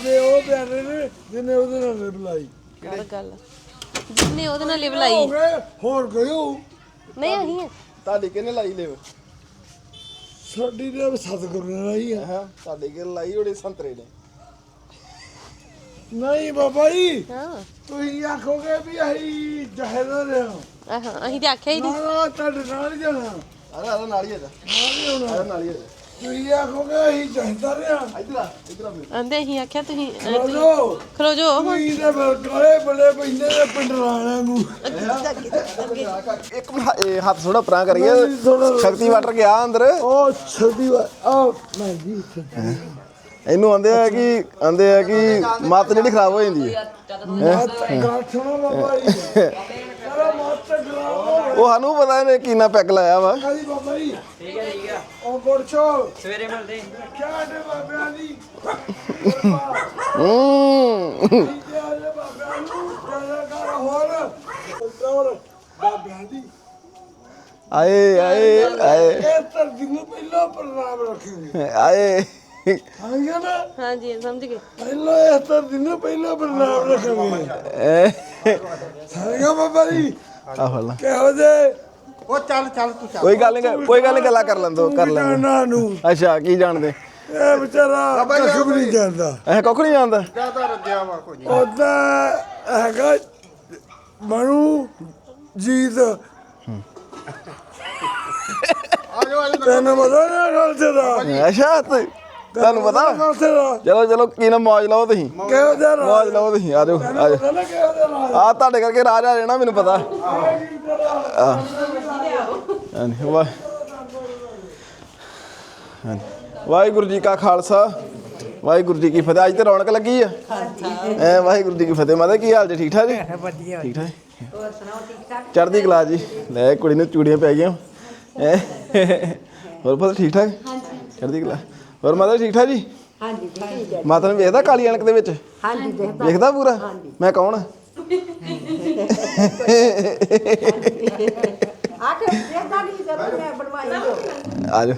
ਦੇ ਉਹ ਪਿਆਰੇ ਨੇ ਜਿਹਨੇ ਉਹਦੇ ਨਾਲ ਬੁਲਾਈ ਹੋਰ ਗੱਲ ਜਿੰਨੇ ਉਹਦੇ ਨਾਲ ਲਿਵ ਹੋ ਲਾਈ ਗਏ ਹੋਰ ਗਇਓ। ਨਹੀਂ ਅਹੀਂ ਆ। ਤੁਹਾਡੀ ਕਿਹਨੇ ਲਾਈ ਲਿਵ? ਸਾਡੀ ਦੇ ਸਤਿਗੁਰੂ ਨੇ ਲਾਈ ਆ। ਹਾਂ ਤੁਹਾਡੀ ਕਿਹਨੇ ਲਾਈ? ਉਹਦੇ ਸੰਤਰੇ ਨੇ। ਨਹੀਂ ਬਾਬਾ ਜੀ ਹਾਂ। ਤੁਸੀਂ ਆਖੋਗੇ ਵੀ ਅਸੀਂ ਜਹੇਦਾਰ ਆ। ਆਹਾਂ ਅਸੀਂ ਤੇ ਆਖਿਆ ਹੀ ਨਾ ਨਹੀਂ। ਨਾ ਤੁਹਾਡੇ ਨਾਲ ਹੀ ਜਾਣਾ। ਅਰੇ ਅਰੇ ਨਾਲ ਹੀ ਆ ਜਾ। ਨਾਲ ਹੀ ਹੋਣਾ ਅਰੇ ਨਾਲ ਹੀ ਆ ਜਾ। ਤੁਸੀਂ ਆਖੋਗੇ ਅਸੀਂ ਆ ਫਿਰ। ਆਂਦੇ ਅਸੀਂ ਆਖਿਆ ਤੁਸੀਂ ਅਹ, ਤੁਸੀਂ- ਚਲੋ ਖਲੋ ਜੋ ਹੁਣ ਤੁਸੀਂ ਦੇ ਬਲਕਾਲੇ ਬੜੇ ਪੈਂਦੇ ਨੇ ਪਿੰਡਰਾਣਿਆਂ ਨੂੰ। ਇੱਕ ਮਿੰਟ ਇਹ ਹੱਥ ਥੋੜਾ ਪਰਾਂ ਕਰੀਏ। ਨਹੀਂ, ਥੋੜ੍ਹਾ- ਸ਼ਕਤੀ ਵਾਟਰ ਗਿਆ ਅੰਦਰ। ਉਹ ਛੱਡੀ ਵਾ ਆ ਮੈਂ ਜੀ ਇਹਨੂੰ ਆਂਦੇ ਆ ਕਿ ਆਂਦੇ ਆ ਕਿ ਮੱਤ ਜਿਹੜੀ ਖਰਾਬ ਹੋ ਜਾਂਦੀ ਹੈ। ਗਾਠਣਾ ਬਾਬਾ ਜੀ। ਚਲੋ ਮੱਤ ਗਲਾਓ ਉਹ ਸਾਨੂੰ ਪਤਾ ਇਹਨੇ ਕੀਨਾ ਪੈਕ ਲਾਇਆ ਵਾ। ਕਾਦੀ ਬਾਬਾ ਜੀ। ਉਹ ਗੁਰਚੋ ਸਵੇਰੇ ਮਿਲਦੇ। ਕਿਆ ਦੇ ਬਾਬਿਆਂ ਦੀ? ਹੂੰ। ਕਿਆ ਦੇ ਬਾਬਿਆਂ ਨੂੰ? ਚੱਲ ਕਰ ਹੋਰ? ਹੋਰ ਬਾਬਿਆਂ ਦੀ। ਆਏ ਆਏ ਆਏ। ਇਹ ਧਰਤੀ ਨੂੰ ਪਹਿਲਾਂ ਪ੍ਰਣਾਮ ਰੱਖेंगे ਆਏ। ਆਂਗੇ ਨਾ? ਹਾਂਜੀ ਸਮਝ ਗਏ। ਪਹਿਲਾਂ ਇਹ ਧਰਤੀ ਨੂੰ ਪਹਿਲਾਂ ਪ੍ਰਣਾਮ ਰੱਖਾਂਗੇ। ਸਾਰਿਆਂ ਬਾਬਾ ਜੀ? ਆਹ ਲੈ ਕਿਹੋ ਜੇ ਉਹ ਚੱਲ ਚੱਲ ਤੂੰ ਚੱਲ। ਕੋਈ ਗੱਲ ਨਹੀਂ ਕੋਈ ਗੱਲ ਨਹੀਂ ਗੱਲਾਂ ਕਰ ਲੈਂਦੋ ਕਰ ਲੈਂਦੇ। ਜਾਣਾ ਨੂੰ ਅੱਛਾ ਕੀ ਜਾਣਦੇ? ਇਹ ਵਿਚਾਰਾ ਕੱਖ ਵੀ ਨਹੀਂ ਜਾਣਦਾ। ਐ ਕੁੱਖ ਨਹੀਂ ਜਾਣਦਾ? ਜ਼ਿਆਦਾ ਰੱਜਿਆ ਵਾ ਕੋਈ। ਨਹੀਂ ਉਹਦਾ ਹੈਗਾ ਮਨੂ ਜੀਤ। ਆਜੋ ਆਜੋ। ਤੈਨੂੰ ਪਤਾ ਨਾ ਖਲਸੇ ਦਾ ਅੱਛਾ ਤੇ ਤੁਹਾਨੂੰ ਪਤਾ? ਚਲੋ ਚਲੋ ਕੀ ਨਾ ਮੌਜ ਲਓ ਤੁਸੀਂ। ਕਿਹੋ ਜਿਹਾ ਰਾਜ? ਮੌਜ ਲਓ ਤੁਸੀਂ ਆ ਜਾਓ ਆ ਜਾਓ। ਆ ਤੁਹਾਡੇ ਕਰਕੇ ਰਾਜ ਆ ਜਾਣਾ ਮੈਨੂੰ ਪਤਾ। ਹਾਂਜੀ। ਵਾਹਿਗੁਰੂ ਜੀ ਕਾ ਖਾਲਸਾ ਵਾਹਿਗੁਰੂ ਜੀ ਕੀ ਫਤਿਹ। ਅੱਜ ਤੇ ਰੌਣਕ ਲੱਗੀ ਆ। ਐ ਵਾਹਿਗੁਰੂ ਜੀ ਕੀ ਫਤਿਹ। ਮਾਤਾ ਕੀ ਹਾਲ ਜੀ? ਠੀਕ ਠਾਕ ਜੀ? ਵਧੀਆ। ਠੀਕ ਠਾਕ? ਹੋਰ ਸੁਣਾਓ ਠੀਕ ਠਾਕ? ਚੜ੍ਹਦੀ ਕਲਾ ਜੀ। ਲੈ ਕੁੜੀ ਨੂੰ ਚੂੜੀਆਂ ਪੈ ਗਈਆਂ। ਹੈਂ? ਹੋਰ ਪਤਾ ਠੀਕ ਠਾਕ? ਹਾਂਜੀ। ਚੜ੍ਹਦੀ ਕਲਾ। ਹੋਰ ਮਾਤਾ ਠੀਕ ਠਾਕ ਜੀ ਹਾਂਜੀ ਠੀਕ ਹੈ ਮਾਤਾ ਨੂੰ ਵੇਖਦਾ ਕਾਲੀ ਅਣਕ ਦੇ ਵਿੱਚ ਹਾਂਜੀ ਦੇਖਦਾ ਵੇਖਦਾ ਪੂਰਾ ਮੈਂ ਕੌਣ ਆ? ਆ ਕੇ ਦੇਖਦਾ ਨਹੀਂ ਜਦੋਂ ਮੈਂ ਬਣਵਾਈ ਜੋ ਆ ਜਾਓ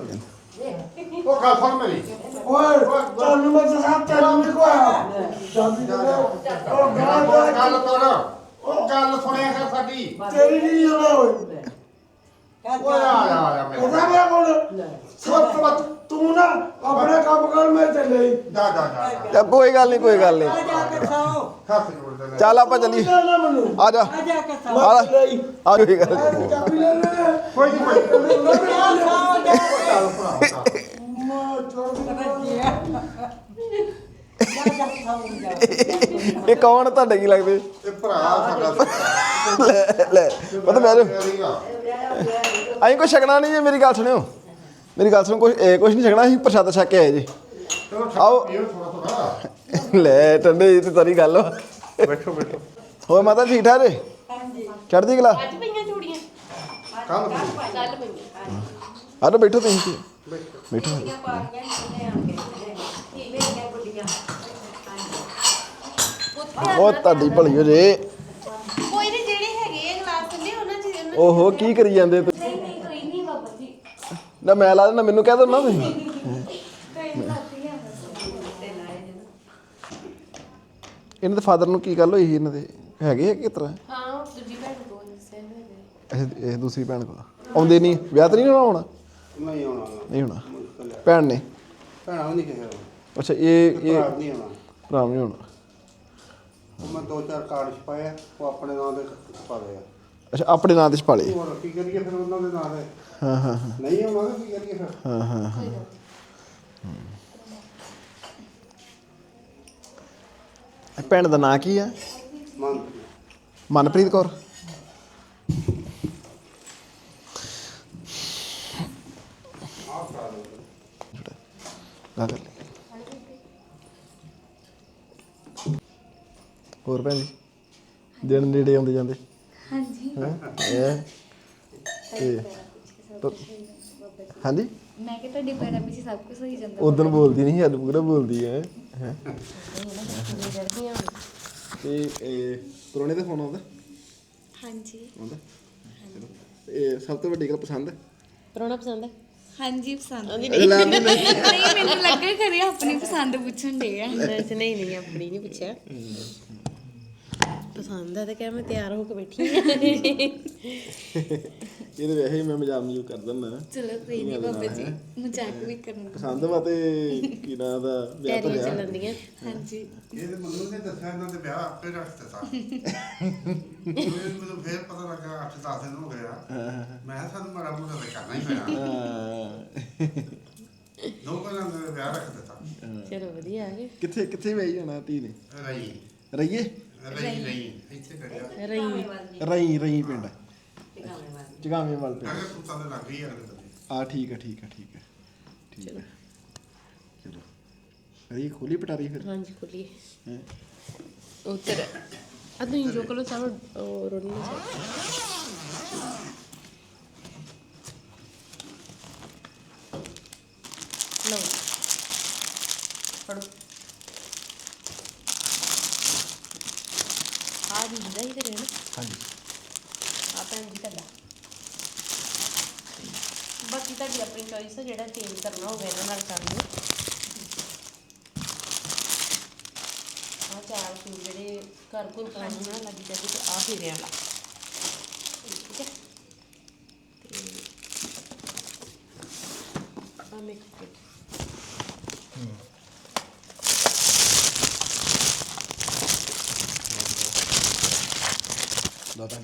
ਉਹ ਗੱਲ ਸੁਣ ਮੇਰੀ ਓਏ ਤੁਹਾਨੂੰ ਮੈਂ ਦੱਸਾਂ ਤੈਨੂੰ ਨਹੀਂ ਕੋਈ ਸ਼ਾਦੀ ਦੇ ਉਹ ਗਾਂ ਉਹ ਗੱਲ ਤੋੜ ਉਹ ਗੱਲ ਸੁਣਿਆ ਕਰ ਸਾਡੀ। ਤੇਰੀ ਨਹੀਂ ਜਾਣਾ ਓਏ ਓਏ ਆ ਆ ਆ ਮੇਰੇ ਉਹਦਾ ਮੈਂ ਕੋਲ ਸਭ ਤੂੰ ਨਾ ਆਪਣਾ ਕੰਮ ਕਰ ਮੈਂ ਚੱਲੇ ਜਾ ਜਾ ਜਾ ਚੱਲ ਕੋਈ ਗੱਲ ਨਹੀਂ ਕੋਈ ਗੱਲ ਨਹੀਂ। ਹੱਥ ਜੋੜਦੇ ਨੇ ਚੱਲ ਆਪਾਂ ਚੱਲੀ ਨਾ ਮੈਨੂੰ। ਆ ਜਾ। ਆ ਜਾ ਲਈ ਆ ਜਾਓ ਕੋਈ ਗੱਲ ਨੀ। ਮੈਂ ਚਾਬੀ ਲੈ ਲੈ ਕੋਈ ਨਹੀਂ ਕੋਈ ਨੀ। ਚੱਲ ਭਰਾ ਇਹ ਕੌਣ ਤੁਹਾਡੇ ਕੀ ਲੱਗਦੇ? ਇਹ ਭਰਾ ਸਾਡਾ। ਲੈ ਲੈ। ਪਤਾ ਮੈਂ ਅਸੀਂ ਕੋਈ ਛਕਣਾ ਨਹੀਂ ਜੀ ਮੇਰੀ ਗੱਲ ਸੁਣਿਓ। ਮੇਰੀ ਗੱਲ ਸੁਣੋ ਕੁਝ ਇਹ ਕੁਝ ਨਹੀਂ ਛਕਣਾ ਅਸੀਂ ਪ੍ਰਸ਼ਾਦ ਛਕ ਕੇ ਆਏ ਜੀ। ਆਓ। ਇਹ ਥੋੜਾ ਥੋੜਾ ਲੈ ਟੰਡੇ ਇਹ ਤੇ ਤਰੀ ਗੱਲ ਵਾ ਬੈਠੋ ਬੈਠੋ। ਹੋਰ ਮਾਤਾ ਠੀਕ ਠਾਕ ਜੀ? ਚੜ੍ਹਦੀ ਕਲਾ? ਅੱਜ ਪਈਆਂ ਚੂੜੀਆਂ। ਕੱਲ ਕੱਲ ਪਈਆਂ। ਆ ਜਾਓ ਬੈਠੋ ਤੁਸੀਂ। ਜੀ। ਬੈਠੋ। ਉਹ ਤੁਹਾਡੀ ਭਲੀ ਹੋ ਜੇ। ਕੋਈ ਨਹੀਂ ਜਿਹੜੇ ਹੈਗੇ ਆ ਕਲਾਸ ਥੱਲੇ ਉਹਨਾਂ ਚ ਉਹਨਾਂ ਓਹੋ ਕੀ ਕਰੀ ਜਾਂਦੇ ਤੁਸੀਂ? ਨਹੀਂ ਨਹੀਂ ਕੋਈ ਨਹੀਂ ਬਾਬਾ ਜੀ। ਨਾ ਮੈਂ ਲਾ ਦੇਣਾ ਮੈਨੂੰ ਕਹਿ ਦੋ ਨਾ ਤੁਸੀਂ ਇਹਨਾਂ ਦੇ ਫਾਦਰ ਨੂੰ ਕੀ ਗੱਲ ਹੋਈ ਸੀ? ਇਹਨਾਂ ਦੇ ਹੈਗੇ ਆ ਕਿਸ ਤਰ੍ਹਾਂ? ਹਾਂ ਉਹ ਦੂਜੀ ਭੈਣ ਕੋਲ ਦੱਸਿਆ ਹੋਇਆ ਇਹ ਇਹ ਦੂਸਰੀ ਭੈਣ ਕੋਲ। ਆਉਂਦੇ ਨਹੀਂ? ਵਿਆਹ ਤਾਂ ਨਹੀਂ ਹੋਣਾ ਨਹੀਂ ਆਉਣਾ। ਨਹੀਂ ਹੋਣਾ। ਭੈਣ ਨੇ? ਭੈਣਾ ਨਹੀਂ ਕਿਹਾ ਅੱਛਾ ਇਹ ਇਹ ਨਹੀਂ ਆਉਣਾ ਭਰਾ ਨਹੀਂ ਹੋਣਾ। ਉਹ ਮੈਂ ਦੋ ਚਾਰ ਕਾਰਡ ਛਪਾਇਆ ਉਹ ਆਪਣੇ ਨਾਂ ਦੇ ਪਾ ਲਿਆ ਅੱਛਾ ਆਪਣੇ ਨਾਂ ਤੇ ਛਪਾਲੇ ਹੋਰ ਕੀ ਕਰੀਏ ਫਿਰ ਉਹਨਾਂ ਦੇ ਨਾਂ ਦੇ? ਹਾਂ ਹਾਂ ਹਾਂ। ਨਹੀਂ ਆਉਣਾ ਤਾਂ ਕੀ ਕਰੀਏ ਫਿਰ? ਹਾਂ ਹਾਂ ਹਾਂ। ਇਹ ਭੈਣ ਦਾ ਨਾਂ ਕੀ ਆ? ਮੰਨ ਮਨਪ੍ਰੀਤ ਕੌਰ। ਲਾ ਕਰ ਲਈ। ਹੋਰ ਭੈਣ ਜੀ? ਦਿਨ ਨੇੜੇ ਆਉਂਦੇ ਜਾਂਦੇ। ਹਾਂਜੀ। ਹੈ? ਤੇ ਤਾਂ- ਹਾਂਜੀ? ਮੈਂ ਕਿ ਤੁਹਾਡੀ ਪੈਰਾਂ ਵਿੱਚ ਸਭ ਕੁਝ ਹੋਈ ਜਾਂਦਾ। ਉਦੋਂ ਬੋਲਦੀ ਨਹੀਂ ਅੱਜ ਪੂਰਾ ਬੋਲਦੀ ਹੈ। ਹੈਂ। ਤੇ ਇਹ ਪੁਰਾਣੇ ਦਾ ਫੋਨ ਆਉਂਦਾ? ਹਾਂਜੀ। ਆਉਂਦਾ? ਚਲੋ। ਇਹ ਸਭ ਤੋਂ ਵੱਡੀ ਗੱਲ ਪਸੰਦ? ਪਰੋਣਾ ਪਸੰਦ ਹੈ? ਹਾਂਜੀ ਪਸੰਦ। ਲੈ ਨਹੀਂ। ਨਹੀਂ ਮੈਨੂੰ ਲੱਗਾ ਖਰੇ ਆਪਣੀ ਪਸੰਦ ਪੁੱਛਣ ਦੇ ਆ। ਨਹੀਂ ਨਹੀਂ ਆਪਣੀ ਨਹੀਂ ਪੁੱਛਿਆ। ਪਸੰਦ ਹੈ ਤਾਂ ਕਿਹਾ ਮੈਂ ਤਿਆਰ ਹੋ ਕੇ ਬੈਠੀ ਹਾਂ ਇਹਦੇ ਵੈਸੇ ਹੀ ਮੈਂ ਮਜ਼ਾਕ ਮਜੂਕ ਕਰ ਦਿੰਦਾ। ਚਲੋ ਕੋਈ ਨਹੀਂ ਬਾਬਾ ਜੀ ਮਜ਼ਾਕ ਵੀ ਕਰਨ ਪਸੰਦ ਵਾ ਤੇ ਕੀ ਨਾਂ ਦਾ ਵਿਆਹ ਤਾਂ ਤਿਆਰੀਆਂ ਵਿਆਹ ਚੱਲਣ ਦੀਆਂ। ਹਾਂਜੀ। ਇਹਦੇ ਮੈਨੂੰ ਨੇ ਦੱਸਿਆ ਇਹਨਾਂ ਦੇ ਵਿਆਹ ਆਪੇ ਰੱਖ ਦਿੱਤਾ। ਮੈਨੂੰ ਫੇਰ ਪਤਾ ਲੱਗਾ 8-10 ਦਿਨ ਹੋ ਗਏ ਆ। ਮੈਂ ਕਿਹਾ ਸਾਨੂੰ ਮਾੜਾ ਮੋਟਾ ਤਾਂ ਕਰਨਾ ਹੀ ਪੈਣਾ। ਹਾਂ। ਦੋ ਵਿਆਹ ਰੱਖ ਦਿੱਤਾ। ਚਲੋ ਵਧੀਆ ਆ ਗਏ। ਕਿੱਥੇ ਕਿੱਥੇ ਵੇਈ ਜਾਣਾ ਧੀ ਨੇ? ਰਹੀ ਰਈਏ? ਰਹੀ ਰਹੀ ਇੱਥੇ ਕਰਿਆ ਰਹੀ ਰਈ। ਰਈ ਪਿੰਡ। ਜਗਾਵੇਂ ਵਾਲ ਪਿੰਡ। ਅਗਰ ਕੁੱਤਾ ਦੇ ਲੱਗ ਅਗਲੇ ਦਿਨ ਆ ਠੀਕ ਆ ਠੀਕ ਆ ਠੀਕ ਆ। ਠੀਕ ਆ। ਚਲੋ। ਅਰੇ ਖੋਲੀ ਪਟਾਰੀ ਫਿਰ? ਹਾਂਜੀ ਖੁੱਲੀ ਹੈਂ? ਉੱਤਰ ਆ ਤੁਸੀਂ ਜੋ ਕੋਲ ਸਾਹ ਰੋਣੀ ਨਹੀਂ ਲਓ। ਫੜੋ ਆ ਵੀ ਹੁੰਦਾ ਹੀ ਤੇ ਰਹਿਣਾ। ਹਾਂਜੀ। ਆ ਭੈਣ ਜੀ ਤੁਹਾਡਾ। ਬਾਕੀ ਤੁਹਾਡੀ ਆਪਣੀ ਚੋਇਸ ਹੈ ਜਿਹੜਾ ਚੇਂਜ ਕਰਨਾ ਹੋਵੇ ਇਹਨਾਂ ਨਾਲ ਕਰ ਲਿਓ। ਆ ਚਾਰ ਸੂਟ ਜਿਹੜੇ ਘਰ ਘਰ ਪਾਉਣ ਨੂੰ ਨਾ ਲੱਗੀ ਜਾਂਦੇ ਤੇ ਆ ਫੇਰਿਆਂ ਵਾਲਾ ਠੀਕ ਹੈ ਤੇ ਆ ਮੇਕਅਪ ਕਿਟ ਦਾਦਾ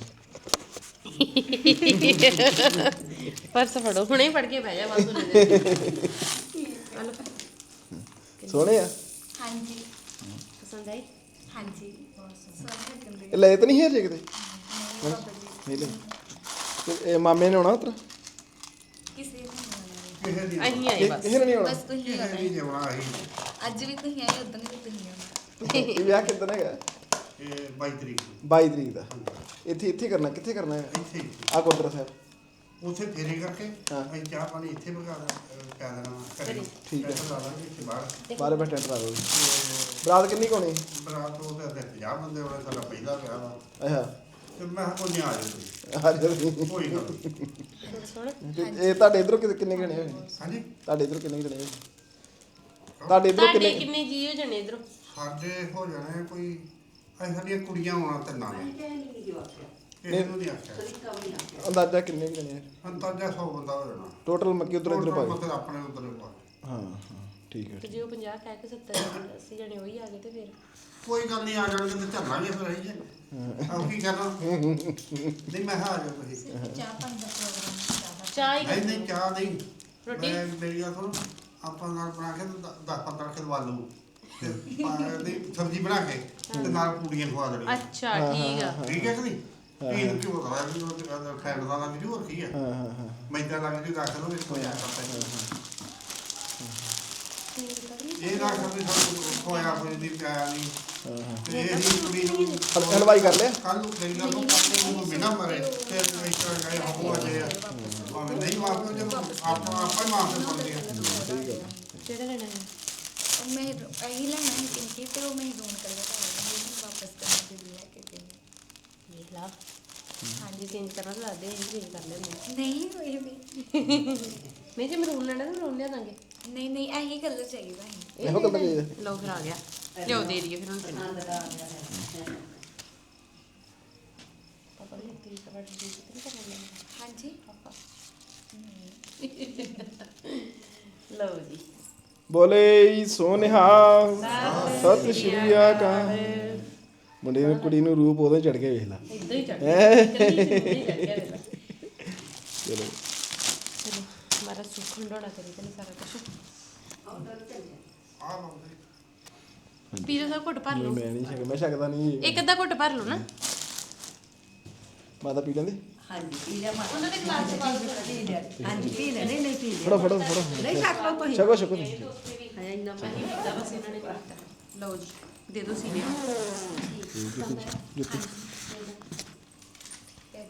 ਪਰਸ ਫੜੋ। ਹੁਣੇ ਹੀ ਫੜ ਕੇ ਬਹਿ ਜਾ ਬਸ ਉਹਨੇ ਦੇ ਸੋਹਣੇ ਆ। ਹਾਂਜੀ। ਪਸੰਦ ਆਈ ਹਾਂਜੀ। ਬਹੁਤ ਸੋਹਣੇ। ਲੱਗਦੇ ਇਹ ਲੈ ਤਾਂ ਨਹੀਂ ਹੈ ਜੇ। ਕਿਤੇ ਨਹੀਂ ਲੈ। ਤੇ ਇਹ ਮਾਮੇ ਨੇ ਆਉਣਾ ਉਤਰ? ਕਿਸੇ ਨੂੰ ਨਹੀਂ ਦੀ ਅਸੀਂ ਆਏ ਬਸ। ਕਿਸੇ ਨੇ ਨਹੀਂ ਆਉਣਾ? ਬਸ ਤੁਸੀਂ ਆਉਣਾ ਦੀ ਜਮਣਾ ਹੀ ਅੱਜ ਵੀ ਤੁਸੀਂ ਆਏ ਉਦੋਂ ਵੀ ਤੁਸੀਂ ਆਉਣਾ। ਇਹ ਵਿਆਹ ਕਿੱਦਣ ਹੈਗਾ? ਇਹ 22 ਤਰੀਕ ਨੂੰ। 22 ਤਰੀਕ ਦਾ। ਇੱਥੇ ਇੱਥੇ ਕਰਨਾ ਕਿੱਥੇ ਕਰਨਾ ਹੈ? ਇੱਥੇ ਹੀ। ਆ ਗੁਰਦੁਆਰਾ ਸਾਹਿਬ। ਉੱਥੇ ਫੇਰੀ ਕਰਕੇ ਹਾਂ। ਅਸੀਂ ਚਾਹ ਪਾਣੀ ਇੱਥੇ ਬਗਾ ਪੈ ਦੇਣਾ ਘਰੇ। ਠੀਕ ਹੈ। ਪੈਸੇ ਲਾ ਲਾਂਗੇ ਇੱਥੇ ਬਾਹਰ। ਬਾਰੇ ਬੈਠੇ ਟਰਾ ਦੋ ਬਰਾਤ ਕਿੰਨੀ ਕੋਣੀ ਬਰਾਤ ਉਹ ਤੇ 50 ਬੰਦੇ ਹੋਣੇ ਸਾਡਾ ਪਹਿਲਾ ਵਿਆਹ ਵਾ। ਅੱਛਾ। ਤੇ ਮੈਂ ਕਿਹਾ ਕੋਈ ਨਹੀਂ ਆ ਜਾਓ ਤੁਸੀਂ ਆ ਜਾ ਤੁਸੀਂ। ਕੋਈ ਨੀ। ਸੋਹਣਾ ਤੇ ਇਹ ਤੁਹਾਡੇ ਇਧਰੋਂ ਕਿੰਨੇ ਗਣੇ ਹੋਏ? ਨੇ? ਹਾਂਜੀ? ਤੁਹਾਡੇ ਇਧਰੋਂ ਕਿੰਨੇ ਗਣੇ ਹੋਏ? ਤੁਹਾਡੇ ਇਧਰੋਂ ਤੁਹਾਡੇ ਕਿੰਨੇ ਕਿੰਨੇ ਜੀ ਹੋ ਜਾਣੇ ਇਧਰੋਂ? ਸਾਡੇ ਹੋ ਜਾਣੇ ਕੋਈ ਅਸੀਂ ਸਾਡੀਆਂ ਕੁੜੀਆਂ ਆਉਣਾ ਤੇ ਨਾ। ਕਿਸੇ ਨੂੰ ਨਹੀਂ ਆਖਿਆ। ਅੰਦਾਜ਼ਾ ਕਿੰਨੇ ਕੁ ਜਣੇ ਆ? ਅੰਤਾਜਾ 100 ਬੰਦਾ ਹੋ ਜਾਣਾ। ਟੋਟਲ ਮੱਕੀ ਉਧਰ ਇਧਰ ਪਾਏ ਮਤਲਬ ਆਪਣੇ ਉਧਰ ਪਾ ਹਾਂ ਹਾਂ ਠੀਕ ਹੈ। ਤੇ ਜੇ ਉਹ 50 ਕਹਿ ਕੇ 70 80 ਜਣੇ ਉਹੀ ਆ ਗਏ ਤੇ ਫਿਰ? ਕੋਈ ਗੱਲ ਨਹੀਂ ਆ ਜਾਣਗੇ ਤੇ ਚੱਲਾਂਗੇ ਫਿਰ ਅਸੀਂ ਜੇ ਆਹ ਕੀ ਕਰਨਾ ਨਹੀਂ ਮੈਂ ਕਿਹਾ ਆ ਜਾਓ ਤੁਸੀਂ। ਚਾਹ ਪਾਣੀ ਦਾ ਪ੍ਰੋਗਰਾਮ ਜ਼ਿਆਦਾ ਚਾਹ ਹੀ ਨਹੀਂ ਨਹੀਂ ਚਾਹ ਨਹੀਂ। ਰੋਟੀ? ਮੈਂ ਮੇਰੀ ਗੱਲ ਸੁਣ ਆਪਾਂ ਨਾਲ ਬਣਾ ਕੇ 10 15 ਕਿਲੋ ਆਲੂ। ਤੇ ਪਾ- ਦੀ ਸਬਜ਼ੀ ਬਣਾ ਕੇ ਤੇ ਨਾਲ ਪੂੜੀਆਂ ਖਵਾ ਦੇਣੀਆਂ। ਅੱਛਾ ਠੀਕ ਆ। ਠੀਕ ਹੈ ਕਿ ਨਹੀਂ? ਪੀਣ ਕਿਉਂ ਦਾ ਵੀ ਉਹ ਖੈਰ ਦਾ ਲੱਗ ਜੂ ਹੋਰ ਕੀ ਹੈ ਹਾਂ ਹਾਂ। ਹਾਂ ਮੈਦਾ ਲੱਗ ਜੂ ਰੱਖ ਲਓ ਇਸ ਕੋਈ ਆ ਕਰਤਾ ਇਹ ਨਾ ਕਰਨੀ ਸਾਨੂੰ ਖੋਇਆ ਹੋਈ ਦੀ ਪਿਆਇਆ ਨਹੀਂ। ਤੇ ਇਹ ਹੀ ਕੁੜੀ ਨੂੰ ਹਲ- ਹਲਵਾਈ ਕਰ ਲਿਆ? ਕੱਲ ਨੂੰ ਮੇਰੀ ਗੱਲ ਨੂੰ ਆਪਣੇ ਨੂੰ ਬਿਨਾ ਮਰੇ ਤੇ ਵਿੱਚ ਗਏ ਹੋ। ਅਜੇ ਭਾਵੇਂ ਨਹੀਂ ਮਾਫੀ ਜਦ ਆਪਾਂ ਆਪਾਂ ਹੀ ਮਾਫੀ ਮੰਗਦੇ ਆ। ਕਿਹੜਾ ਲੈਣਾ ਹੈ ਮੈਂ ਇਹੀ ਲੈਣਾ ਹੈ ਕਿਉਂਕਿ ਤੇ ਉਹ ਮੈਂ ਜ਼ੋਨ ਕਰ ਲਿਆ ਤਾਂ ਉਹ ਵਾਪਸ ਕਰਨ ਦੇ ਲਈ ਲੈ ਕੇ ਗਈ। ਵੇਖ ਲਾ। ਹਾਂਜੀ ਚੇਂਜ ਕਰਨਾ ਤਾਂ ਲੱਗਦੇ ਇਹ ਚੇਂਜ ਕਰ ਲੈਂਦੇ ਨਹੀਂ ਹੋਏ ਵੀ। ਨਹੀਂ ਜੇ ਮਰੂਨ ਲੈਣਾ ਤਾਂ ਮਰੂਨ ਲਿਆ ਦਾਂਗੇ। ਨਹੀਂ ਨਹੀਂ ਇਹੀ ਕਲਰ ਚਾਹੀਦਾ ਹੈ ਇਹੋ ਗੱਲ ਚਾਹੀਦਾ ਲਓ ਫਿਰ ਆ ਗਿਆ। ਲਿਓ ਦੇ ਦਈਏ ਫਿਰ ਹੁਣ ਤੈਨੂੰ ਪਾਪਾ ਵੀ ਤੇਰੀ ਕਵਰ ਦੀ ਕਿੰਨੀ ਕਰ ਲੈਂਦੇ ਹਾਂਜੀ। ਲਓ ਜੀ। ਬੋਲੇ ਸੋਨਿਹਾ। ਸਤਿ ਸ਼੍ਰੀ ਅਕਾਲ। ਮੁੰਡੇ ਨੂੰ ਕੁੜੀ ਨੂੰ ਰੂਪ ਉਹਦੇ ਚੜ ਕੇ ਵੇਖ ਲਾ। ਇਦਾਂ ਹੀ ਚੜ ਗਿਆ। ਚਲੋ। ਚਲੋ ਹਮਾਰਾ ਸੁੱਖ ਹੰਡੋਣਾ ਕਰੀ ਤੇ ਸਾਰਾ ਕੁਝ ਆ ਬੰਦੇ ਪੀਜ਼ਾ ਸਭ ਘੁੱਟ ਭਰ ਲਓ। ਮੈਂ ਨਹੀਂ ਸਕਦਾ ਮੈਂ ਸਕਦਾ ਨਹੀਂ। ਇੱਕ ਅੱਧਾ ਘੁੱਟ ਭਰ ਲਓ ਨਾ। ਮਾਤਾ ਪੀ ਲੈਂਦੇ। ਹਾਂਜੀ ਪੀ ਲਿਆ ਮਾਤਾ ਉਹਨਾਂ ਦੇ ਗਲਾਸ ਚ ਪਾ ਦਿਓ ਪੀ ਲਿਆ। ਹਾਂਜੀ ਪੀ ਲੈ ਨਹੀਂ ਨਹੀਂ ਪੀ ਲਿਆ। ਫੜੋ ਫੜੋ ਫੜੋ। ਨਹੀਂ ਛੱਕ ਲਓ ਤੁਸੀਂ। ਛਕੋ ਛਕੋ ਤੁਸੀਂ। ਹਾਂ ਇੰਨਾ ਮੈਂ ਨਹੀਂ ਪੀਤਾ ਬਸ ਇਹਨਾਂ ਨੇ ਪੀਤਾ। ਲਓ ਜੀ ਦੇ ਦਿਓ ਸੀਨੇ। ਜੁੱਤੀ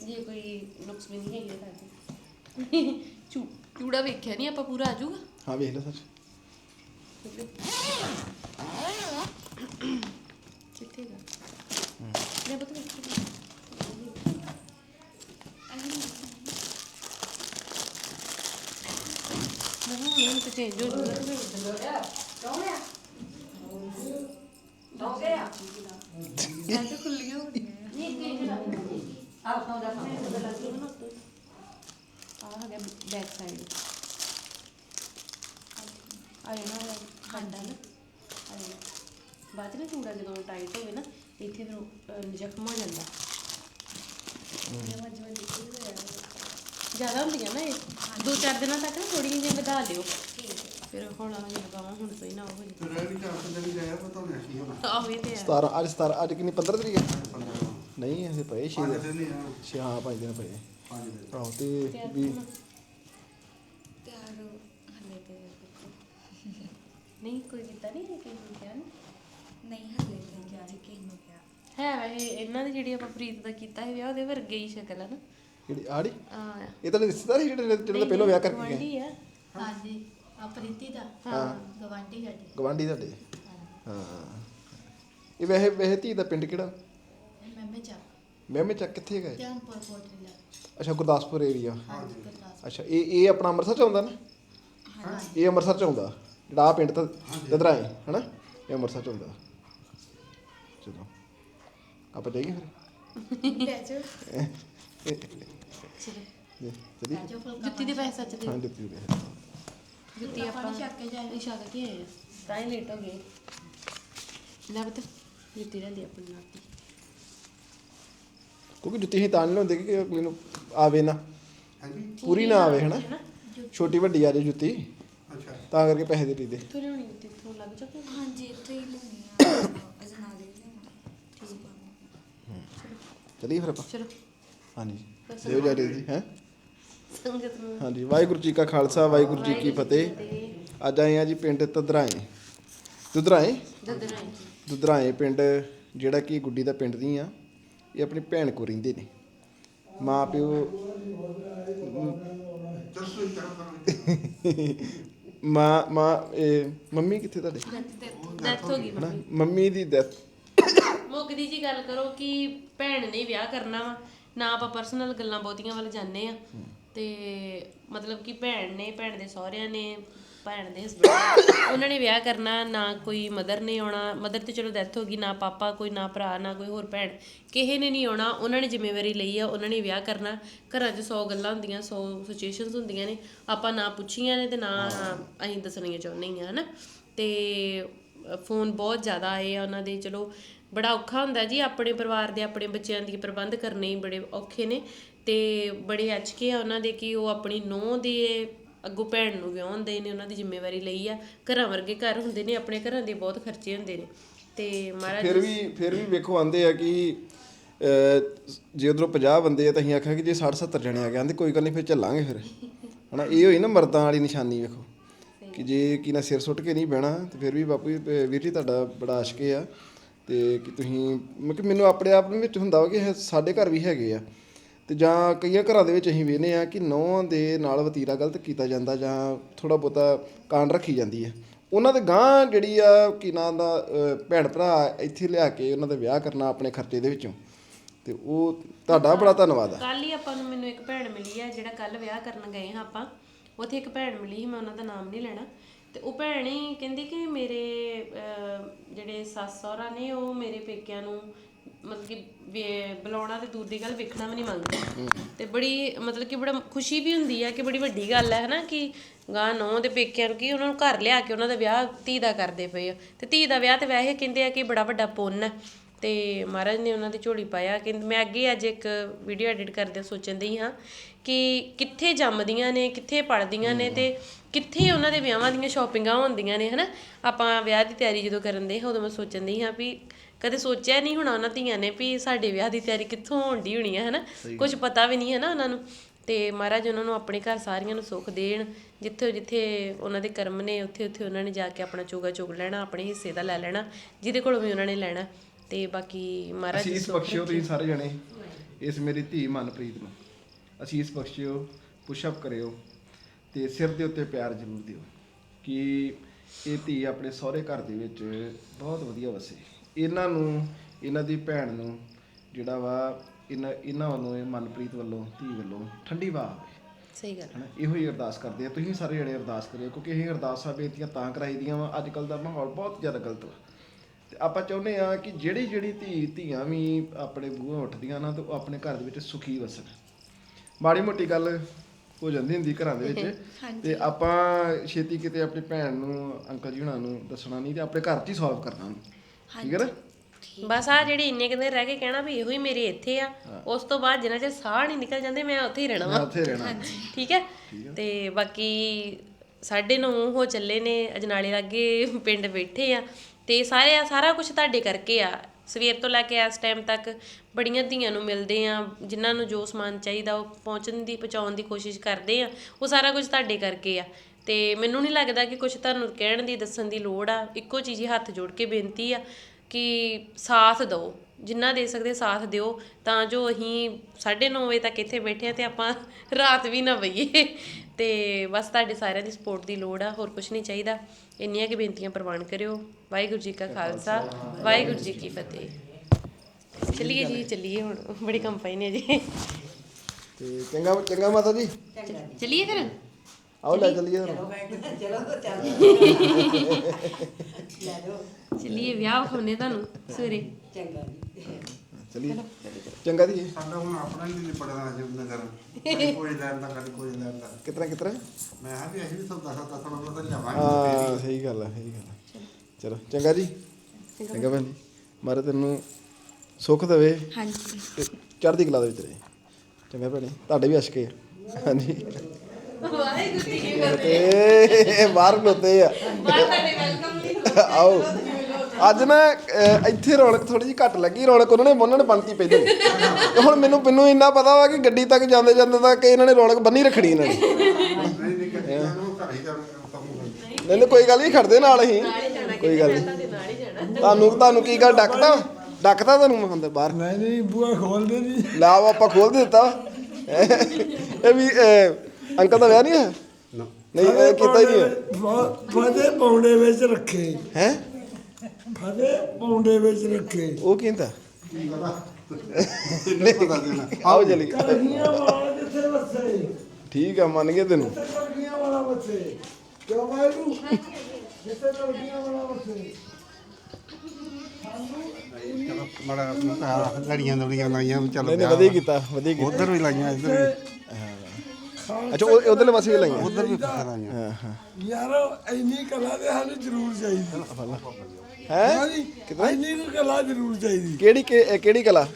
ਜੀ ਕੋਈ ਨੁਕਸ ਵੀ ਨਹੀਂ ਹੈਗੇ ਤਾਂ ਚੂ ਚੂੜਾ ਵੇਖਿਆ ਨਹੀਂ ਆਪਾਂ ਪੂਰਾ ਆ ਜਾਊਗਾ? ਹਾਂ ਵੇਖ ਲੈ ਸਰ। ਕਿੱਥੇ ਗਾ ਮੈਂ ਪਤਾ ਵੇਖੀ ਤਾਂ ਚੇਂਜ ਹੋ ਜੂਗਾ ਇਹ ਖੁੱਲੀਆਂ ਹੋ ਰਹੀਆਂ ਆ ਆਪਣਾ ਦਾ ਆ ਹੈਗਾ ਬੈਕ ਸਾਈਡ ਆ ਇਹਨਾਂ ਦਾ ਹੱਡਾ ਨਾ ਆ ਜਾਣਾ। ਬਾਅਦ 'ਚ ਨਾ ਚੂੜਾ ਜਦੋਂ ਟਾਈਟ ਹੋਵੇ ਨਾ ਇੱਥੇ ਫਿਰ ਜ਼ਖਮ ਹੋ ਜਾਂਦਾ ਜ਼ਿਆਦਾ ਹੁੰਦੀਆਂ ਨਾ ਇਹ। ਦੋ ਚਾਰ ਦਿਨਾਂ ਤੱਕ ਨਾ ਥੋੜੀ ਜਿਹੀ ਵਧਾ ਲਿਓ। ਫਿਰ ਹੌਲਾ ਹੋ ਜਾਏਗਾ ਬਾਹਾਂ ਹੁਣ ਸਹੀ ਨਾ ਹੋ ਜਾਏ ਤੇ ਰਹਿ ਵੀ ਚਾਰ ਪੰਜ ਦਿਨ ਜਾਇਆ ਪਤਾ ਨਹੀਂ ਕੀ ਹੋਣਾ? ਆਹੋ ਇਹ ਤੇ ਹੈ। 17 ਅੱਜ 17 ਅੱਜ ਕਿੰਨੀ 15 ਤਰੀਕ ਹੈ? ਨਹੀਂ ਇਹ ਪਏ 6 ਪੰਜ ਦਿਨ ਨਹੀਂ ਆ। ਛੇ ਹਾਂ ਪੰਜ ਦਿਨ ਪਏ। ਪੰਜ ਦਿਨ। ਆਹੋ ਤੇ ਵੀ ਤਿਆਰ ਹਲੇ ਤੇ ਨਹੀਂ ਕੋਈ ਕੀਤਾ ਨਹੀਂ ਹੈ ਕਿਸੇ ਕਿਹਾ ਨਾ? ਨਹੀਂ ਹਲੇ ਤੇ ਕਿਹਾ ਜੀ ਕਿਸ ਨੂੰ ਕਿਹਾ। ਹੈ ਵੈਸੇ ਇਹਨਾਂ ਦੀ ਜਿਹੜੀ ਆਪਾਂ ਪ੍ਰੀਤ ਦਾ ਕੀਤਾ ਸੀ ਵਿਆਹ ਉਹਦੇ ਵਰਗੇ ਹੀ ਸ਼ਕਲ ਹੈ ਨਾ। ਜਿਹੜੀ ਆੜੀ? ਆ ਇਹ ਤਾਂ ਰਿਸ਼ਤੇਦਾਰ ਸੀ ਜਿਹੜੇ ਜਿਹੜੇ ਤਾਂ ਪਹਿਲਾਂ ਵਿਆਹ ਕਰਕੇ ਗਏ। ਹਾਂਜੀ। ਆ ਪ੍ਰੀਤੀ ਦਾ। ਹਾਂ। ਗਵਾਂਢੀ ਸਾਡੀ। ਗਵਾਂਢੀ ਤੁਹਾਡੇ? ਹਾਂ। ਇਹ ਵੈਸੇ ਵੈਸੇ ਧੀ ਦਾ ਪਿੰਡ ਕਿਹੜਾ? ਮੈਂ ਮੈਂ ਜਾ ਮਹਿਮੇ ਚੱਕ ਕਿੱਥੇ ਗਏ ਧਿਆਨਪੁਰ ਕੋਟਲੀ ਦਾ। ਅੱਛਾ ਗੁਰਦਾਸਪੁਰ ਏਰੀਆ ਹਾਂਜੀ ਗੁਰਦਾਸ ਅੱਛਾ ਇਹ ਇਹ ਆਪਣਾ ਅੰਮ੍ਰਿਤਸਰ ਚ ਆਉਂਦਾ ਨਾ? ਇਹ ਅੰਮ੍ਰਿਤਸਰ ਚ ਆਉਂਦਾ? ਜਿਹੜਾ ਆ ਪਿੰਡ ਤਾਂ ਦਦਰਾਏ ਹਨਾ? ਇਹ ਅੰਮ੍ਰਿਤਸਰ ਚ ਆਉਂਦਾ। ਚਲੋ ਆਪਾਂ ਜਾਈਏ ਫਿਰ? ਜੁੱਤੀ ਦੇ ਪੈਸੇ ਸੱਚ ਦੇ। ਹਾਂ ਦਿੱਤੀ ਦੇ ਜੁੱਤੀ ਆਪਾਂ ਛੱਕ ਕੇ ਜਾਏ। ਇਸ਼ਾ ਕਰਕੇ ਆਏ ਆ। ਤਾਂ ਹੀ ਲੇਟ ਹੋ ਗਏ। ਲੈ ਬਤ ਜੁੱਤੀ ਲੈ ਲਈ ਆਪਣੀ ਨਾਲ ਦੀ। ਕਿਉਂਕਿ ਜੁੱਤੀ ਹੀ ਤਾਂ ਨਹੀਂ ਲਾਉਂਦੇ ਕਿ ਅਗਲੇ ਨੂੰ ਆਵੇ ਨਾ। ਹਾਂਜੀ। ਪੂਰੀ ਨਾ ਆਵੇ ਹਨਾ? ਛੋਟੀ ਵੱਡੀ ਆ ਜੇ ਜੁੱਤੀ। ਅੱਛਾ। ਤਾਂ ਕਰਕੇ ਪੈਸੇ ਦੇ ਦਈਦੇ ਕਿੱਥੋਂ ਲਿਆਉਣੀ ਜੁੱਤੀ? ਤੋਂ ਲੱਗ ਜਾ ਹਾਂਜੀ ਇੱਥੇ ਹੀ ਲੈਣੀ ਆ। ਅਜਨਾ ਦੇ ਲੈਣਾ ਠੀਕ ਆ। ਚਲੀਏ ਫਿਰ ਆਪਾਂ। ਚਲੋ। ਹਾਂਜੀ। ਦਿਓ ਜਾ ਰਹੀ ਹੈ? ਸੰਗਤ ਨੂੰ। ਹਾਂਜੀ ਵਾਹਿਗੁਰੂ ਜੀ ਕਾ ਖਾਲਸਾ ਵਾਹਿਗੁਰੂ ਜੀ ਕੀ ਫਤਿਹ। ਅੱਜ ਆਏ ਆ ਜੀ ਪਿੰਡ ਤਦਰਾਏ ਦੁਦਰਾਏ ਦਦਰਾਈ ਦੁਦਰਾਏ ਪਿੰਡ ਜਿਹੜਾ ਕਿ ਗੁੱਡੀ ਦਾ ਪਿੰਡ ਦੀ ਆ ਇਹ ਆਪਣੀ ਭੈਣ ਕੋ ਰਹਿੰਦੇ ਨੇ। ਮਾਂ ਪਿਓ ਮਾਂ ਮਾਂ ਇਹ ਮੰਮੀ ਕਿੱਥੇ ਤੁਹਾਡੇ? ਡੈਥ ਹੋ ਗਈ ਹਨਾ ਮੰਮੀ। ਦੀ ਡੈਥ। ਮੁੱਕਦੀ ਜੀ ਗੱਲ ਕਰੋ ਕਿ ਭੈਣ ਨੇ ਵਿਆਹ ਕਰਨਾ ਵਾ। ਨਾ ਆਪਾਂ ਪਰਸਨਲ ਗੱਲਾਂ ਬਹੁਤੀਆਂ ਵੱਲ ਜਾਂਦੇ ਆ। ਤੇ ਮਤਲਬ ਕਿ ਭੈਣ ਨੇ ਭੈਣ ਦੇ ਸਹੁਰਿਆਂ ਨੇ ਭੈਣ ਦੇ ਹਸਬੰਡ ਉਹਨਾਂ ਨੇ ਵਿਆਹ ਕਰਨਾ ਨਾ ਕੋਈ ਮਦਰ ਨੇ ਆਉਣਾ ਮਦਰ ਤੇ ਚਲੋ ਡੈਥ ਹੋ ਗਈ ਨਾ ਪਾਪਾ ਕੋਈ ਨਾ ਭਰਾ ਨਾ ਕੋਈ ਹੋਰ ਭੈਣ ਕਿਸੇ ਨੇ ਨਹੀਂ ਆਉਣਾ ਉਹਨਾਂ ਨੇ ਜ਼ਿੰਮੇਵਾਰੀ ਲਈ ਆ ਉਹਨਾਂ ਨੇ ਵਿਆਹ ਕਰਨਾ। ਘਰਾਂ 'ਚ 100 ਗੱਲਾਂ ਹੁੰਦੀਆਂ 100 ਸਿਚੁਏਸ਼ਨਸ ਹੁੰਦੀਆਂ ਨੇ ਆਪਾਂ ਨਾ ਪੁੱਛੀਆਂ ਨੇ ਤੇ ਨਾ ਅਸੀਂ ਦੱਸਣੀਆਂ ਚਾਹੁੰਦੇ ਹਾਂ ਹਨਾ? ਤੇ ਫੋਨ ਬਹੁਤ ਜ਼ਿਆਦਾ ਆਏ ਆ ਉਹਨਾਂ ਦੇ ਚਲੋ ਬੜਾ ਔਖਾ ਹੁੰਦਾ ਜੀ ਆਪਣੇ ਪਰਿਵਾਰ ਦੇ ਆਪਣੇ ਬੱਚਿਆਂ ਦੀ ਪ੍ਰਬੰਧ ਕਰਨੇ ਹੀ ਬੜੇ ਔਖੇ ਨੇ। ਤੇ ਬੜੇ ਅਚਕੇ ਆ ਉਹਨਾਂ ਦੇ ਕਿ ਉਹ ਆਪਣੀ ਨੂੰਹ ਦੇ ਅੱਗੋਂ ਭੈਣ ਨੂੰ ਵਿਆਹੁੰਦੇ ਨੇ ਉਹਨਾਂ ਦੀ ਜ਼ਿੰਮੇਵਾਰੀ ਲਈ ਆ। ਘਰਾਂ ਵਰਗੇ ਘਰ ਹੁੰਦੇ ਨੇ ਆਪਣੇ ਘਰਾਂ ਦੇ ਬਹੁਤ ਖਰਚੇ ਹੁੰਦੇ ਨੇ। ਤੇ ਮਹਾਰਾਜ ਫਿਰ ਵੀ ਫਿਰ ਵੀ ਵੇਖੋ ਆਂਦੇ ਆ ਕਿ ਜੇ ਉਧਰੋਂ 50 ਬੰਦੇ ਆ ਤਾਂ ਅਸੀਂ ਆਖਿਆ ਕਿ ਜੇ 60 70 ਜਣੇ ਆ ਗਏ ਆਂਦੇ ਕੋਈ ਗੱਲ ਨਹੀਂ ਫਿਰ ਚੱਲਾਂਗੇ ਫਿਰ। ਹਨਾ ਇਹ ਹੋਈ ਨਾ ਮਰਦਾਂ ਵਾਲੀ ਨਿਸ਼ਾਨੀ ਵੇਖੋ ਕਿ ਜੇ ਕਿ ਨਾ ਸਿਰ ਸੁੱਟ ਕੇ ਨਹੀਂ ਬਹਿਣਾ ਤੇ ਫਿਰ ਵੀ ਬਾਪੂ ਜੀ, ਵੀਰ ਜੀ ਤੁਹਾਡਾ ਬੜਾ ਆਸ਼ਕੇ ਆ। ਤੇ ਕਿ ਤੁਸੀਂ ਮੈਂ ਕਿ ਮੈਨੂੰ ਆਪਣੇ ਆਪ ਵਿੱਚ ਹੁੰਦਾ ਵਾ ਕਿ ਸਾਡੇ ਘਰ ਵੀ ਹੈਗੇ ਆ। ਤੇ ਜਾਂ ਕਈਆਂ ਘਰਾਂ ਦੇ ਵਿੱਚ ਅਸੀਂ ਵੇਖਨੇ ਆ ਕਿ ਨੌਂ ਦੇ ਨਾਲ ਵਤੀਰਾ ਗਲਤ ਕੀਤਾ ਜਾਂਦਾ ਜਾਂ ਥੋੜਾ ਬਹੁਤਾ ਕਾਂਡ ਰੱਖੀ ਜਾਂਦੀ ਹੈ। ਉਹਨਾਂ ਦੇ ਗਾਂ ਜਿਹੜੀ ਆ ਕੀ ਨਾਂ ਦਾ ਭੈਣ ਭਰਾ ਇੱਥੇ ਲਿਆ ਕੇ ਉਹਨਾਂ ਦਾ ਵਿਆਹ ਕਰਨਾ ਆਪਣੇ ਖਰਚੇ ਦੇ ਵਿੱਚੋਂ। ਤੇ ਉਹ ਤੁਹਾਡਾ ਬੜਾ ਧੰਨਵਾਦ ਆ। ਕੱਲ ਹੀ ਆਪਾਂ ਨੂੰ ਮੈਨੂੰ ਇੱਕ ਭੈਣ ਮਿਲੀ ਆ ਜਿਹੜਾ ਕੱਲ ਵਿਆਹ ਕਰਨ ਗਏ ਹਾਂ ਆਪਾਂ। ਉੱਥੇ ਇੱਕ ਭੈਣ ਮਿਲੀ ਸੀ ਮੈਂ ਉਹਨਾਂ ਦਾ ਨਾਮ ਨਹੀਂ ਲੈਣਾ। ਤੇ ਉਹ ਭੈਣ ਹੀ ਕਹਿੰਦੀ ਕਿ ਮੇਰੇ ਜਿਹੜੇ ਸੱਸ ਸਹੁਰਾ ਨੇ ਉਹ ਮੇਰੇ ਪੇਕਿਆਂ ਨੂੰ ਮਤਲਬ ਕਿ ਵੇ- ਬੁਲਾਉਣਾ ਤੇ ਦੂਰ ਦੀ ਗੱਲ ਵੇਖਣਾ ਵੀ ਨਹੀਂ ਮੰਗਦੇ। ਤੇ ਬੜੀ ਮਤਲਬ ਕਿ ਬੜਾ ਖੁਸ਼ੀ ਵੀ ਹੁੰਦੀ ਆ ਕਿ ਬੜੀ ਵੱਡੀ ਗੱਲ ਹੈ ਹਨਾ ਕਿ ਗਾਂ ਨੌ ਦੇ ਪੇਕਿਆਂ ਨੂੰ ਕੀ ਉਹਨਾਂ ਨੂੰ ਘਰ ਲਿਆ ਕੇ ਉਹਨਾਂ ਦਾ ਵਿਆਹ ਧੀ ਦਾ ਕਰਦੇ ਪਏ ਆ। ਤੇ ਧੀ ਦਾ ਵਿਆਹ ਤੇ ਵੈਸੇ ਕਹਿੰਦੇ ਆ ਕਿ ਬੜਾ ਵੱਡਾ ਪੁੰਨ ਹੈ ਤੇ ਮਹਾਰਾਜ ਨੇ ਉਹਨਾਂ ਦੀ ਝੋਲੀ ਪਾਇਆ। ਕਿ ਮੈਂ ਅੱਗੇ ਅੱਜ ਇੱਕ ਵੀਡੀਓ ਐਡਿਟ ਕਰਦੇ ਸੋਚਣ ਦੀ ਹਾਂ ਕਿ ਕਿੱਥੇ ਜੰਮਦੀਆਂ ਨੇ ਕਿੱਥੇ ਪੜਦੀਆਂ ਨੇ ਤੇ ਕਿੱਥੇ ਉਹਨਾਂ ਦੇ ਵਿਆਹਾਂ ਦੀਆਂ ਸ਼ਾਪਿੰਗਾਂ ਹੁੰਦੀਆਂ ਨੇ ਹਨਾ। ਆਪਾਂ ਵਿਆਹ ਦੀ ਤਿਆਰੀ ਜਦੋਂ ਕਰਨ ਦੇ ਉਦੋਂ ਮੈਂ ਸੋਚਣ ਦੀ ਹਾਂ ਵੀ ਕਦੇ ਸੋਚਿਆ ਨਹੀਂ ਹੋਣਾ ਉਹਨਾਂ ਧੀਆਂ ਨੇ ਵੀ ਸਾਡੇ ਵਿਆਹ ਦੀ ਤਿਆਰੀ ਕਿੱਥੋਂ ਹੋਣ ਦੀ ਹੋਣੀ ਹੈ ਹਨਾ ਕੁਝ ਪਤਾ ਵੀ ਨਹੀਂ ਹੈ ਨਾ ਉਹਨਾਂ ਨੂੰ। ਤੇ ਮਹਾਰਾਜ ਉਹਨਾਂ ਨੂੰ ਆਪਣੇ ਘਰ ਸਾਰੀਆਂ ਨੂੰ ਸੁੱਖ ਦੇਣ ਜਿੱਥੇ ਜਿੱਥੇ ਉਹਨਾਂ ਦੇ ਕਰਮ ਨੇ ਉੱਥੇ ਉੱਥੇ ਉਹਨਾਂ ਨੇ ਜਾ ਕੇ ਆਪਣਾ ਚੋਗਾ ਚੁਗ ਲੈਣਾ ਆਪਣੇ ਹਿੱਸੇ ਦਾ ਲੈ ਲੈਣਾ ਜਿਹਦੇ ਕੋਲੋਂ ਵੀ ਉਹਨਾਂ ਨੇ ਲੈਣਾ। ਤੇ ਬਾਕੀ ਮਹਾਰਾਜ ਅਸੀਸ ਬਖਸ਼ਿਓ ਤੁਸੀਂ ਸਾਰੇ ਜਣੇ ਇਸ ਮੇਰੀ ਧੀ ਮਨਪ੍ਰੀਤ ਨੂੰ। ਅਸੀਸ ਬਖਸ਼ਿਓ ਪੁਸ਼ਅਪ ਕਰਿਓ ਤੇ ਸਿਰ ਦੇ ਉੱਤੇ ਪਿਆਰ ਜ਼ਰੂਰ ਦਿਓ ਕਿ ਇਹ ਧੀ ਆਪਣੇ ਸਹੁਰੇ ਘਰ ਦੇ ਵਿੱਚ ਬਹੁਤ ਵਧੀਆ ਵਸੇ। ਇਹਨਾਂ ਨੂੰ ਇਹਨਾਂ ਦੀ ਭੈਣ ਨੂੰ ਜਿਹੜਾ ਵਾ ਇਹਨਾਂ ਇਹਨਾਂ ਵੱਲੋਂ ਇਹ ਮਨਪ੍ਰੀਤ ਵੱਲੋਂ ਧੀ ਵੱਲੋਂ ਠੰਡੀ ਵਾਹ ਹੋਵੇ ਸਹੀ ਗੱਲ ਹਨਾ ਇਹੋ ਹੀ ਅਰਦਾਸ ਕਰਦੇ ਆ। ਤੁਸੀਂ ਸਾਰੇ ਜਿਹੜੇ ਅਰਦਾਸ ਕਰਿਓ ਕਿਉਂਕਿ ਇਹ ਅਰਦਾਸਾਂ ਬੇਨਤੀਆਂ ਤਾਂ ਕਰਾਈ ਦੀਆਂ ਵਾ। ਅੱਜ ਕੱਲ ਦਾ ਮਾਹੌਲ ਬਹੁਤ ਜ਼ਿਆਦਾ ਗਲਤ ਵਾ। ਤੇ ਆਪਾਂ ਚਾਹੁੰਦੇ ਆ ਕਿ ਜਿਹੜੀ ਜਿਹੜੀ ਧੀ ਧੀਆਂ ਵੀ ਆਪਣੇ ਬੂਹੋਂ ਉੱਠਦੀਆਂ ਨਾ ਤੇ ਉਹ ਆਪਣੇ ਘਰ ਦੇ ਵਿੱਚ ਸੁਖੀ ਵਸਣ। ਮਾੜੀ ਮੋਟੀ ਗੱਲ ਹੋ ਜਾਂਦੀ ਹੁੰਦੀ ਘਰਾਂ ਦੇ ਵਿੱਚ। ਤੇ ਆਪਾਂ ਛੇਤੀ ਕਿਤੇ ਆਪਣੀ ਭੈਣ ਨੂੰ ਅੰਕਲ ਜੀ ਹੁਣਾਂ ਨੂੰ ਦੱਸਣਾ ਨਹੀਂ ਤੇ ਆਪਣੇ ਘਰ 'ਚ ਹੀ ਸੋਲਵ ਕਰਨਾ ਉਹਨੂੰ। ਠੀਕ ਹੈ ਨਾ ਬਸ ਆ ਜਿਹੜੀ ਇੰਨੇ ਕਿੰਨੇ ਰਹਿ ਕੇ ਕਹਿਣਾ ਵੀ ਇਹੋ ਹੀ ਮੇਰੇ ਇੱਥੇ ਆ ਉਸ ਤੋਂ ਬਾਅਦ ਜਿੰਨਾ ਚਿਰ ਸਾਹ ਨਹੀਂ ਨਿਕਲ ਜਾਂਦੇ ਮੈਂ ਉੱਥੇ ਹੀ ਰਹਿਣਾ ਮੈਂ ਵਾ ਉੱਥੇ ਰਹਿਣਾ। ਠੀਕ ਹੈ? ਤੇ ਬਾਕੀ ਸਾਡੇ ਨੂੰ ਹੋ ਚੱਲੇ ਨੇ ਅਜਨਾਲੇ ਲਾਗੇ ਪਿੰਡ ਬੈਠੇ ਆ ਤੇ ਸਾਰੇ ਸਾਰਾ ਕੁਝ ਤੁਹਾਡੇ ਕਰਕੇ ਆ। ਸਵੇਰ ਤੋਂ ਲੈ ਕੇ ਇਸ ਟਾਈਮ ਤੱਕ ਬੜੀਆਂ ਧੀਆਂ ਨੂੰ ਮਿਲਦੇ ਆ ਜਿਨ੍ਹਾਂ ਨੂੰ ਜੋ ਸਮਾਨ ਚਾਹੀਦਾ ਉਹ ਪਹੁੰਚਣ ਦੀ ਪਹੁੰਚਾਉਣ ਦੀ ਕੋਸ਼ਿਸ਼ ਕਰਦੇ ਆ ਉਹ ਸਾਰਾ ਕੁਝ ਤੁਹਾਡੇ ਕਰਕੇ ਆ। ਤੇ ਮੈਨੂੰ ਨਹੀਂ ਲੱਗਦਾ ਕਿ ਕੁਝ ਤੁਹਾਨੂੰ ਕਹਿਣ ਦੀ ਦੱਸਣ ਦੀ ਲੋੜ ਆ। ਇੱਕੋ ਚੀਜ਼ ਹੀ ਹੱਥ ਜੋੜ ਕੇ ਬੇਨਤੀ ਆ ਕਿ ਸਾਥ ਦਿਓ। ਜਿੰਨਾ ਦੇ ਸਕਦੇ ਸਾਥ ਦਿਓ। ਤਾਂ ਜੋ ਅਸੀਂ 9:30 ਵਜੇ ਤੱਕ ਇੱਥੇ ਬੈਠੇ ਆ ਤੇ ਆਪਾਂ ਰਾਤ ਵੀ ਨਾ ਬਈਏ। ਤੇ ਬਸ ਤੁਹਾਡੇ ਸਾਰਿਆਂ ਦੀ ਸਪੋਰਟ ਦੀ ਲੋੜ ਆ। ਹੋਰ ਕੁਝ ਨਹੀਂ ਚਾਹੀਦਾ। ਇੰਨੀਆਂ ਕਿ ਬੇਨਤੀਆਂ ਪ੍ਰਵਾਨ ਕਰਿਓ। ਵਾਹਿਗੁਰੂ ਜੀ ਕਾ ਖਾਲਸਾ। ਵਾਹਿਗੁਰੂ ਜੀ ਕੀ ਫਤਿਹ। ਚੱਲੀਏ ਜੀ ਚੱਲੀਏ ਹੁਣ। ਬੜੀ ਕੰਪਾਈ ਨੇ ਜੀ। ਤੇ ਚੰਗਾ ਚੰਗਾ ਮਾਤਾ ਜੀ। ਚੱਲੀਏ ਫਿਰ। ਆਓ ਲੈ ਚੱਲੀਏ। ਚਲੋ ਚੱਲ ਲਓ ਚੱਲੀਏ ਵਿਆਹ ਵਿਖਾਉਣੇ ਤੁਹਾਨੂੰ ਸਵੇਰੇ। ਚੰਗਾ ਜੀ। ਚੱਲੀਏ। ਚੰਗਾ ਜੀ। ਸਾਡਾ ਹੁਣ ਆਪਣਾ ਨਹੀਂ ਨਿਪੜਦਾ ਜੇ ਨਗਰ ਕਦੀ ਕੋਈ ਲੈਣ ਦਾ ਕਦੀ ਕੋਈ ਲੈਣ ਦਾ। ਕਿਤਨਾ ਕਿਤਨਾ? ਮੈਂ ਕਿਹਾ ਵੀ ਅਸੀਂ ਵੀ ਸੌਦਾ ਸੌਦਾ ਥੋੜਾ ਬਹੁਤਾ ਲਿਆਵਾਂਗੇ। ਹਾਂ ਸਹੀ ਗੱਲ ਹੈ ਸਹੀ ਗੱਲ ਹੈ। ਚਲੋ ਚੰਗਾ ਜੀ। ਚੰਗਾ। ਭੈਣ ਜੀ। ਮਾਰੇ ਤੈਨੂੰ ਸੁੱਖ ਦੇਵੇ। ਹਾਂਜੀ। ਤੇ ਚੜ੍ਹਦੀ ਕਲਾ ਦੇ ਵਿੱਚ ਰਹੇ। ਚੰਗਾ ਭੈਣੇ ਤੁਹਾਡੇ ਵੀ ਅਸ਼ਕੇ ਆ ਹਾਂਜੀ। ਵਾਹਿਗੁਰੂ ਜੀ ਕੀ ਤੇ ਬਾਹਰ ਖਲੋਤੇ ਆ। ਬਾਹਰ ਤੁਹਾਡੇ ਵੈਲਕਮ ਨਹੀਂ ਆਓ। ਅੱਜ ਨਾ ਅਹ, ਇੱਥੇ ਰੌਣਕ ਥੋੜੀ ਜਿਹੀ ਘੱਟ ਲੱਗੀ ਰੌਣਕ ਉਹਨਾਂ ਨੇ ਬੰਨਣ ਬੰਨਤੀ ਪਹਿਲਾਂ। ਤੇ ਹੁਣ ਮੈਨੂੰ ਮੈਨੂੰ ਇੰਨਾ ਪਤਾ ਵਾ ਕਿ ਗੱਡੀ ਤੱਕ ਜਾਂਦੇ ਜਾਂਦੇ ਤੱਕ ਇਹਨਾਂ ਨੇ ਰੌਣਕ ਬੰਨੀ ਰੱਖਣੀ ਇਹਨਾਂ ਨੇ। ਨਹੀਂ ਨਹੀਂ ਨੂੰ ਕੰਮ ਕੋਈ ਗੱਲ ਨਹੀਂ ਖੜਦੇ ਨਾਲ ਅਸੀਂ। ਕੋਈ ਗੱਲ ਨਹੀਂ। ਤੁਹਾਡੇ ਨਾਲ ਹੀ ਜਾਣਾ? ਤੁਹਾਨੂੰ ਤੁਹਾਨੂੰ ਕੀ ਗੱਲ ਡੱਕਤਾ? ਡੱਕਤਾ ਤੁਹਾਨੂੰ ਮੈਂ ਅੰਦਰ ਬਾਹਰ? ਨਹੀਂ ਨਹੀਂ ਬੂਆ ਖੋਲਦੇ ਨਹੀਂ ਲਾਓ ਆਪਾਂ ਖੋਲ ਦੇ ਦਿੱਤਾ। ਇਹ ਵੀ ਅਹ, ਅੰਕਲ ਦਾ ਵਿਆਹ ਨਹੀਂ ਹੈ ਨਾ। ਨਹੀਂ ਇਹ ਕੀਤਾ ਹੀ ਨਹੀਂ ਹੈ ਫਦੇ ਪੌਂਡੇ ਵਿੱਚ ਰੱਖੇ। ਹੈ? ਫਦੇ ਪੌਂਡੇ ਵਿੱਚ ਰੱਖੇ। ਉਹ ਕਹਿੰਦਾ ਕੀ ਪਤਾ ਨਹੀਂ। ਪਤਾ ਦੇਣਾ। ਆਓ ਚਲੀ ਕਲਗੀਆਂ ਵਾਲਾ ਜਿੱਥੇ ਵਸੇ? ਠੀਕ ਆ ਮੰਨ ਗਏ ਤੈਨੂੰ। ਜਿੱਥੇ ਕਲਗੀਆਂ ਵਾਲਾ ਵਸੇ। ਕਿਉਂ ਵਾਹਿਗੁਰੂ ਜਿੱਥੇ ਕਲਗੀਆਂ ਵਾਲਾ ਵਸੇ। ਮੜਾ ਲੜੀਆਂ ਲੜੀਆਂ ਲਾਈਆਂ ਚੱਲ ਨਹੀਂ ਨਹੀਂ ਵਧੀਆ ਕੀਤਾ ਵਧੀਆ ਕੀਤਾ। ਉਧਰ ਵੀ ਲਾਈਆਂ ਇੱਧਰ ਵੀ। ਅੱਛਾ ਉਹ ਉਧਰਲੇ ਪਾਸੇ ਵੀ ਲਾਈਆਂ। ਉਧਰ ਵੀ ਲਾਈਆਂ। ਹਾਂ ਹਾਂ। ਯਾਰੋ ਇੰਨੀ ਕਲਾ ਦੇ ਸਾਨੂੰ ਜ਼ਰੂਰ ਚਾਹੀਦੀ। ਹੈ? ਹਾਂਜੀ ਇੰਨੀ ਕਲਾ ਜ਼ਰੂਰ ਚਾਹੀਦੀ। ਕਿਹੜੀ ਕਿ- ਕਿਹੜੀ ਕਲਾ?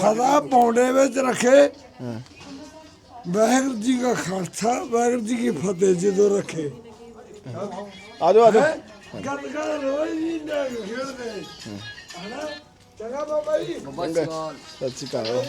ਫਦਾ ਪੌਂਡੇ ਵਿੱਚ ਰੱਖੇ। ਵਾਹਿਗੁਰੂ ਜੀ ਕਾ ਖਾਲਸਾ ਵਾਹਿਗੁਰੂ ਜੀ ਕੀ ਫਤਿਹ ਜਦੋਂ ਰੱਖੇ। ਆ ਜਾਓ ਆ ਜਾਓ। ਗੱਲ ਕਰ ਰੋਜ਼ ਹੀ ਨਾ ਖੇਡਦੇ। ਹਨਾ? ਚੰਗਾ ਬਾਬਾ ਜੀ। ਸਤਿ ਸ਼੍ਰੀ ਅਕਾਲ।